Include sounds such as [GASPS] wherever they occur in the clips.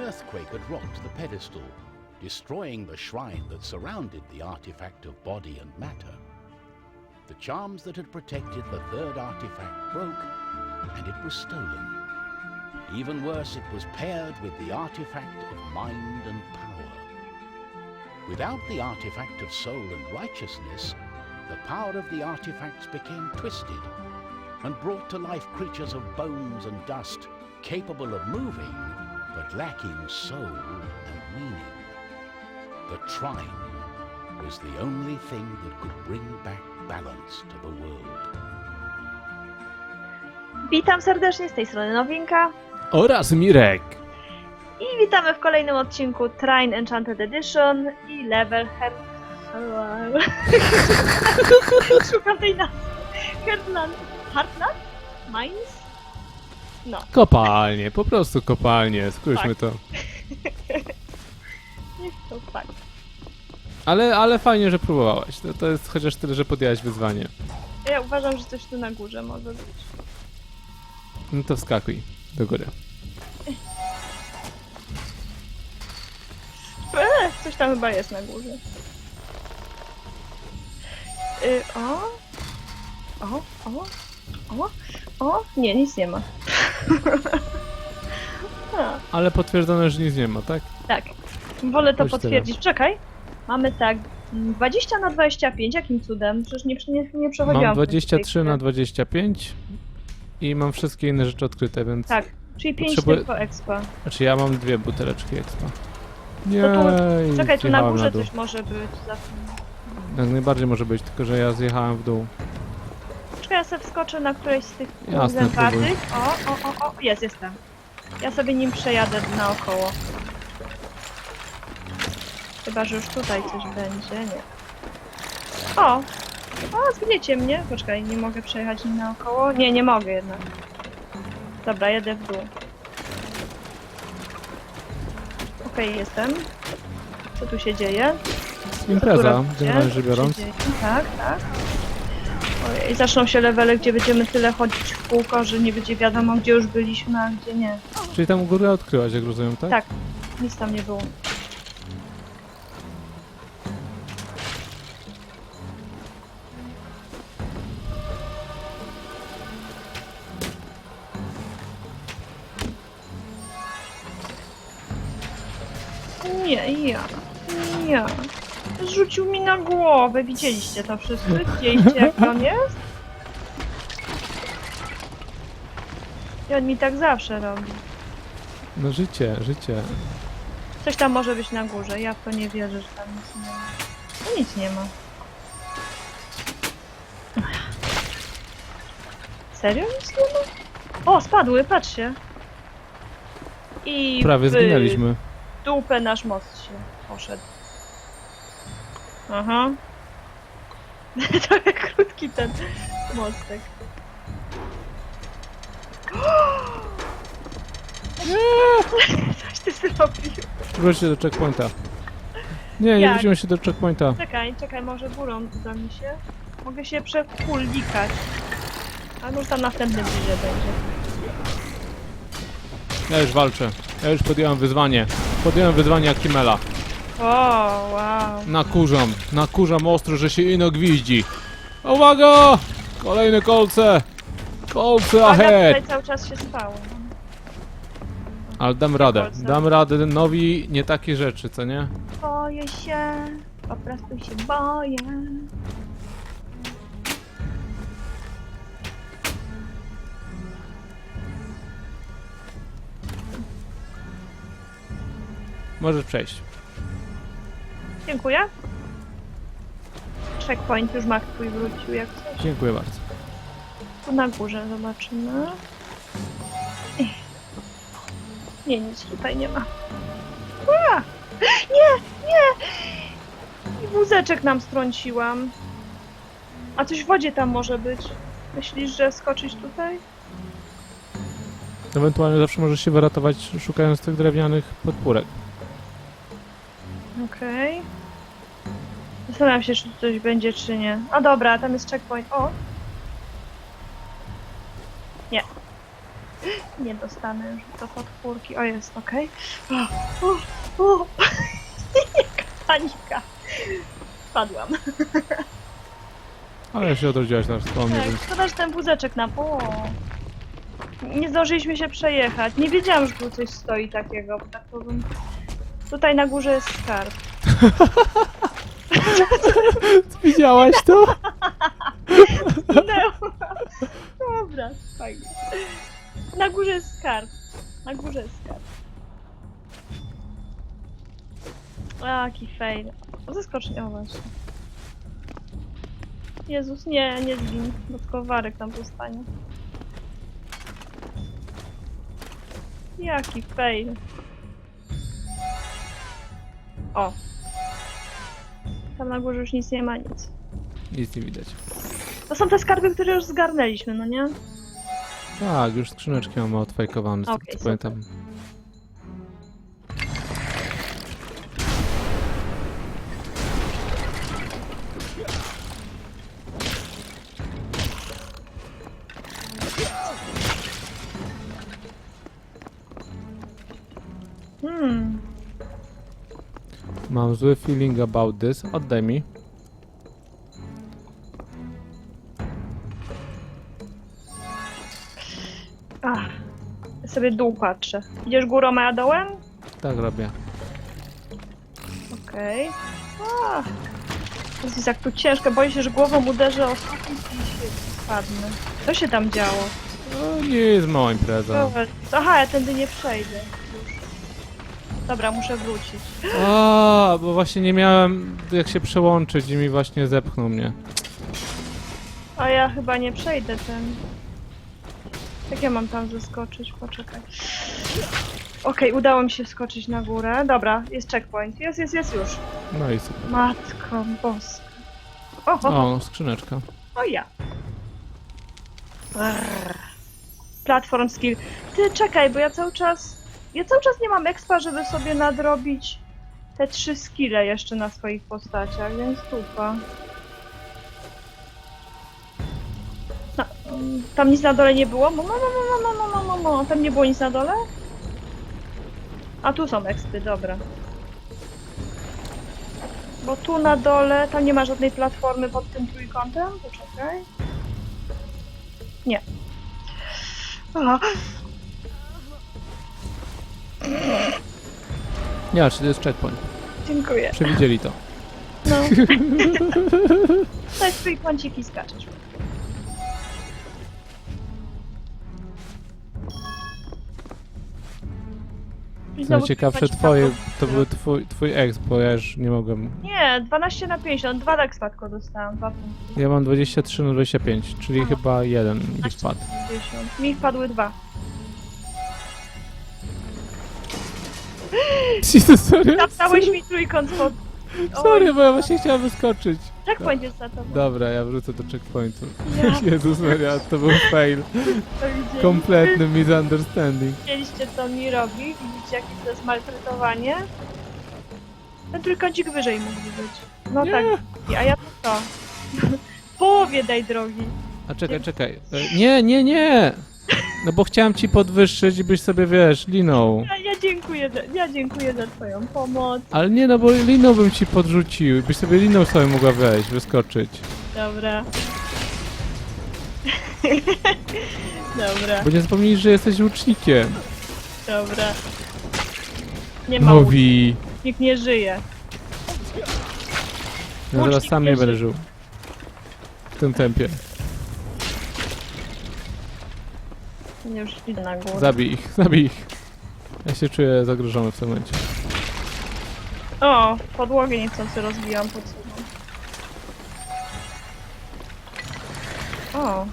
earthquake had rocked the pedestal, destroying the shrine that surrounded the artifact of body and matter. The charms that had protected the third artifact broke, and it was stolen. Even worse, it was paired with the artifact of mind and power. Without the artifact of soul and righteousness, the power of the artifacts became twisted and brought to life creatures of bones and dust, capable of moving, but lacking soul and meaning. The Trine was the only thing that could bring back balance to the world. Witam serdecznie z tej strony Nowinka Oraz Mirek. i witamy w kolejnym odcinku Trine Enchanted Edition i Level Her... Szukam tej nazwy. Heartland. Heartland? Mines? No. Kopalnie, po prostu kopalnie, skróćmy Tak. to. [LAUGHS] Niech to tak. Ale, ale fajnie, że próbowałaś. To, to jest chociaż tyle, że podjęłaś wyzwanie. Ja uważam, że coś tu na górze może być. No to wskakuj do góry. Eee, coś tam chyba jest na górze. Y, o? O? O? O? O? Nie, nic nie ma. A, [LAUGHS] Ale potwierdzone, że nic nie ma, tak? tak. Wolę to Chodź potwierdzić. Czekaj. Mamy tak. mm, 20 na 25, jakim cudem? Przecież nie, nie, nie przechodziłam. Mam przez tej 23 grze. na 25 i mam wszystkie inne rzeczy odkryte, więc... Tak, czyli 5 Potrzebuję- tylko expa. Znaczy ja mam dwie buteleczki expa. Nie, tu- Czekaj, tu na górze coś może być. Za... Jak najbardziej może być, tylko że ja zjechałem w dół. Ja sobie wskoczę na któreś z tych Jasne, zębatych. O, o, o, o, jest, jestem. Ja sobie nim przejadę naokoło. Chyba, że już tutaj coś będzie, nie. O! O, zgniecie mnie. Poczekaj, nie mogę przejechać nim naokoło. Nie, nie mogę jednak. Dobra, jedę w dół. Okej, jestem. Co tu się dzieje? Impreza, generalnie rzecz biorąc. Tak, tak. Ojej, zaczną się levele, gdzie będziemy tyle chodzić w kółko, że nie będzie wiadomo, gdzie już byliśmy, a gdzie nie. Czyli tam górę odkryłaś, jak rozumiem, tak? Tak. Nic tam nie było. Nie, ja. Ja. Rzucił mi na głowę. Widzieliście to wszyscy? Widzieliście jak on jest? I on mi tak zawsze robi. No życie, życie. Coś tam może być na górze. Ja w to nie wierzę, że tam nic nie ma. No nic nie ma. Serio nic nie ma? O, spadły, patrzcie. I Prawie w zginęliśmy. dupę nasz most się poszedł. Aha. [LAUGHS] Trochę krótki ten mostek. [GASPS] Coś ty zrobił. Wróćcie do checkpointa. Nie, nie Jak? wrócimy się do checkpointa. Czekaj, czekaj, może górą uda mi się. Mogę się przekulikać. Ale może tam następnym bliżej będzie. Ja już walczę. Ja już podjąłem wyzwanie. Podjąłem wyzwanie Akimela. O, wow. Nakurzam. Nakurzam ostro, że się ino gwizdzi. Uwaga! Kolejne kolce! Kolce Uwaga, ahead! tutaj cały czas się spało. Ale dam radę. kolce. Dam radę. Nowi nie takie rzeczy, co nie? Boję się, po prostu się boję. Możesz przejść. Dziękuję. Checkpoint już Mac twój wrócił jak coś. Dziękuję bardzo. Tu na górze zobaczymy. Ech. Nie, nic tutaj nie ma. Ua! Nie, nie! I wózeczek nam strąciłam. A coś w wodzie tam może być. Myślisz, że skoczyć tutaj? Ewentualnie zawsze możesz się wyratować szukając tych drewnianych podpórek. Okej. Zastanawiam się, czy coś będzie, czy nie. A dobra, tam jest checkpoint. O! Nie. [GASPS] Nie dostanę już do podpórki. O, jest, okej. [GASPS] O, o, o. [LAUGHS] Jaka panika. Spadłam. [LAUGHS] Ale się odrodziłaś na wspomnienie, Tak, więc... szkoda, że ten wózeczek na... O. Nie zdążyliśmy się przejechać. Nie wiedziałam, że tu coś stoi takiego, bo tak bym... Tutaj na górze jest skarb. [LAUGHS] Widziałaś to? Minęło. Dobra, fajnie. Na górze jest skarb. Na górze jest skarb. Jaki fail. O, zaskocznie, o właśnie. Jezus, nie, nie zgin, bo tylko Warek tam zostanie. Jaki fail. O. Tam na górze już nic nie ma, nic. Nic nie widać. To są te skarby, które już zgarnęliśmy, no nie? Tak, już skrzyneczki mamy odfajkowane, z tego Okej, co super. pamiętam. Mam zły feeling about this. Oddaj mi. Ach. Sobie dół patrzę. Idziesz górą, a ja dołem? Tak robię. Okej. Okay. Jezus, jak tu ciężko. Boję się, że głową uderzę o sufit i spadnę. Co się tam działo? No, nie jest mała impreza. Dobra. Aha, ja tędy nie przejdę. Dobra, muszę wrócić. A, bo właśnie nie miałem jak się przełączyć i mi właśnie zepchnął mnie. A ja chyba nie przejdę ten. Jak ja mam tam zeskoczyć? Poczekaj. Okej, udało mi się skoczyć na górę. Dobra, jest checkpoint. Jest, jest, jest już. No i super. Matko boska. O, o, o. O, skrzyneczka. o ja. Brrr. Platform skill. Ty, czekaj, bo ja cały czas... Ja cały czas nie mam expa, żeby sobie nadrobić te trzy skille jeszcze na swoich postaciach, więc tupa. No, tam nic na dole nie było? No, no, no, no, no, no, no, no. Tam nie było nic na dole? A tu są expy, dobra. Bo tu na dole, tam nie ma żadnej platformy pod tym trójkątem? Poczekaj. Nie. Aha, Nie, czy to jest checkpoint. dziękuję. Przewidzieli to. No. [LAUGHS] Tak, trójkąciki skaczesz. I znowu Najciekawsze trójkącik twoje, tam to był. twój, twój ex, bo ja już nie mogłem. Nie, 12 na 50, dwa tak spadko dostałam, dwa punkty. Ja mam 23 na 25, czyli chyba jeden mi wpadł. 50. Mi wpadły dwa. [LAUGHS] Zapnąłeś mi trójkąt pod... [LAUGHS] Sorry, bo ja właśnie chciałem wyskoczyć. Checkpoint jest za tobą. Dobra, ja wrócę do checkpointu. Ja [LAUGHS] Jezus Maria, to był fail. to widzieli. Kompletny misunderstanding. Widzieliście co mi robi? Widzicie jakie to jest maltretowanie? Ten trójkącik wyżej mógłby być. No Nie. tak, a ja to co? W połowie daj drogi. A czekaj, czekaj. E, Nie, nie, nie! No bo chciałem ci podwyższyć, byś sobie, wiesz, linął. Ja, ja dziękuję, za, ja dziękuję za twoją pomoc. Ale nie, no bo liną bym ci podrzucił. Byś sobie liną sobie mogła wejść, wyskoczyć. Dobra. [LAUGHS] dobra, Bo nie zapomnij, że jesteś łucznikiem. dobra. Nie ma Mówi. nikt nie żyje. No teraz Łucznik sam nie nie będę żył. W tym tempie. Nie już idę na górę. Zabij ich, [LAUGHS] zabij ich. Ja się czuję zagrożony w tym momencie. O, podłogę niechcący rozbijam pod sobą. O.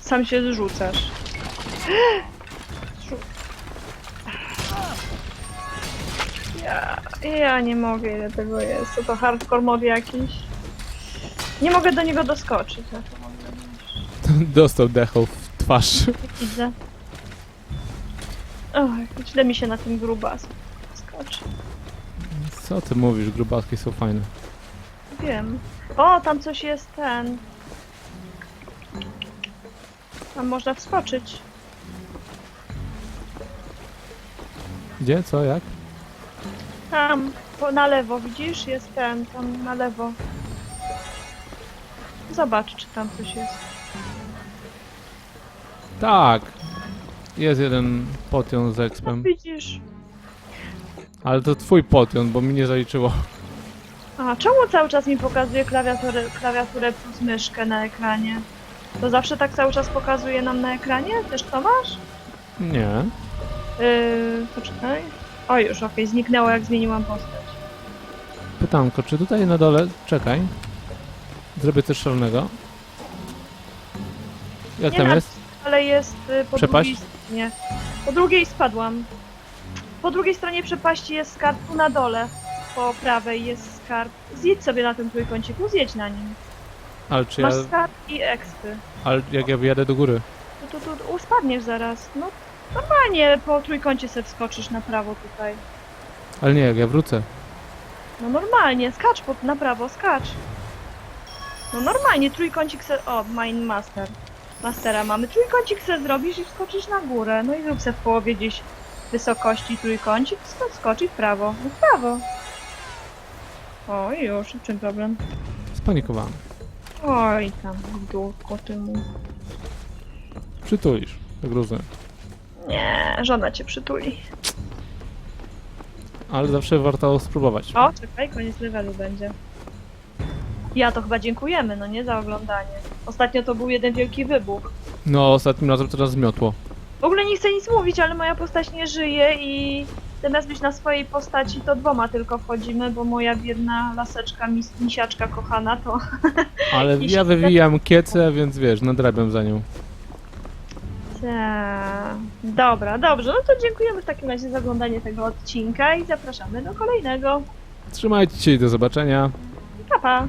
Sam się zrzucasz. Zrzu- [GASPS] Ja, ja nie mogę, ile tego jest. Co to hardcore mod jakiś? Nie mogę do niego doskoczyć. To mogę [LAUGHS] Dostał dechą w twarz. Widzę. O, jak źle mi się na tym grubas skoczy. Co ty mówisz? Grubaski są fajne. Wiem. O, tam coś jest ten. Tam można wskoczyć. Gdzie? Co? Jak? Tam, po, na lewo, widzisz? Jest ten, tam na lewo. Zobacz, czy tam coś jest. Tak. Jest jeden potion z No, expem. widzisz. Ale to twój potion, bo mi nie zaliczyło. A czemu cały czas mi pokazuje klawiaturę, klawiaturę plus myszkę na ekranie? To zawsze tak cały czas pokazuje nam na ekranie? Też to masz? Nie. Yy, poczekaj. O już, okej, zniknęło jak zmieniłam postać. Pytanko, czy tutaj na dole... Czekaj. Zrobię coś szalonego. Jak Nie tam jest? Ale jest y, po Przepaść? drugiej stronie. Po drugiej spadłam. Po drugiej stronie przepaści jest skarb, tu na dole. Po prawej jest skarb. Zjedź sobie na tym trójkąciku, zjedź na nim. Ale czy ja... Masz skarb i ekspy. Ale jak ja wyjadę do góry? Tu, tu, tu, uspadniesz zaraz. No normalnie po trójkącie sobie wskoczysz na prawo tutaj. Ale nie, jak ja wrócę. No normalnie, skacz po, na prawo, skacz. No normalnie, trójkącik se... O, Mine Master. Mastera mamy. Trójkącik se zrobisz i wskoczysz na górę. No i zrób se w połowie gdzieś wysokości trójkącik, sk- skocz i w prawo. No w prawo. O, i już. W czym problem? Spanikowałem. Oj, tam koty mu. Przytulisz, jak rozumiem. Nie, żona cię przytuli. Ale zawsze warto spróbować. O, czekaj, koniec levelu będzie. Ja to chyba dziękujemy, no nie za oglądanie. Ostatnio to był jeden wielki wybuch. No, ostatnim razem teraz zmiotło. W ogóle nie chcę nic mówić, ale moja postać nie żyje i zamiast być na swojej postaci, to dwoma tylko wchodzimy, bo moja biedna laseczka, mis misiaczka kochana, to... [LAUGHS] Ale ja tak- wywijam kiecę, więc wiesz, nadrabiam za nią. Ta. Dobra, dobrze, no to dziękujemy w takim razie za oglądanie tego odcinka i zapraszamy do kolejnego. Trzymajcie się i do zobaczenia. Pa, pa!